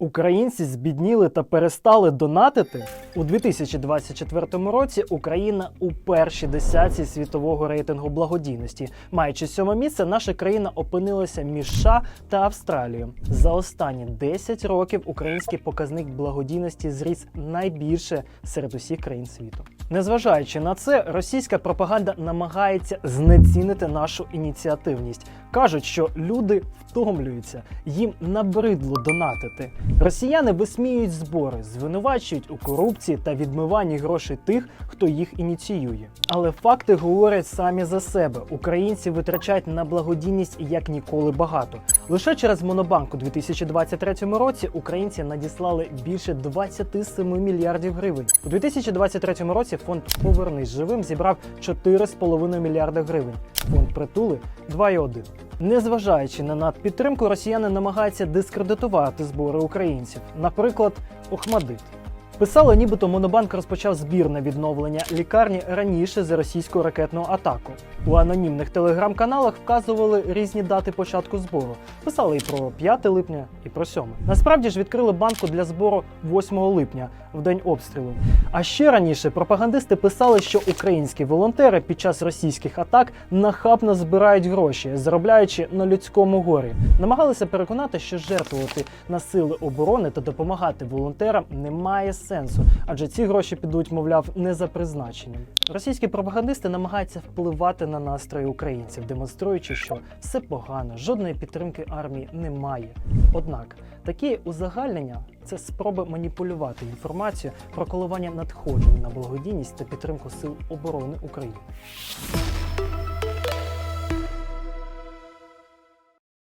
Українці збідніли та перестали донатити у 2024 році. Україна у першій десятці світового рейтингу благодійності. Маючи сьоме місце, наша країна опинилася між США та Австралією. За останні 10 років український показник благодійності зріс найбільше серед усіх країн світу. Незважаючи на це, російська пропаганда намагається знецінити нашу ініціативність. кажуть, що люди втомлюються, їм набридло донатити. Росіяни висміюють збори, звинувачують у корупції та відмиванні грошей тих, хто їх ініціює. Але факти говорять самі за себе. Українці витрачають на благодійність як ніколи багато. Лише через Монобанк у 2023 році українці надіслали більше 27 мільярдів гривень. У 2023 році фонд Повернись живим зібрав 4,5 мільярда гривень. Фонд притули 2,1. Незважаючи на надпідтримку, росіяни намагаються дискредитувати збори українців. Наприклад, Охмадит. Писали, нібито Монобанк розпочав збір на відновлення лікарні раніше за російську ракетну атаку. У анонімних телеграм-каналах вказували різні дати початку збору. Писали і про 5 липня, і про 7. Насправді ж відкрили банку для збору 8 липня, в день обстрілу. А ще раніше пропагандисти писали, що українські волонтери під час російських атак нахабно збирають гроші, заробляючи на людському горі. Намагалися переконати, що жертвувати на сили оборони та допомагати волонтерам немає сенсу, адже ці гроші підуть, мовляв, не за призначенням. Російські пропагандисти намагаються впливати на настрої українців, демонструючи, що все погано, жодної підтримки армії немає. Однак такі узагальнення це спроби маніпулювати інформацією про коливання надходжень на благодійність та підтримку сил оборони України.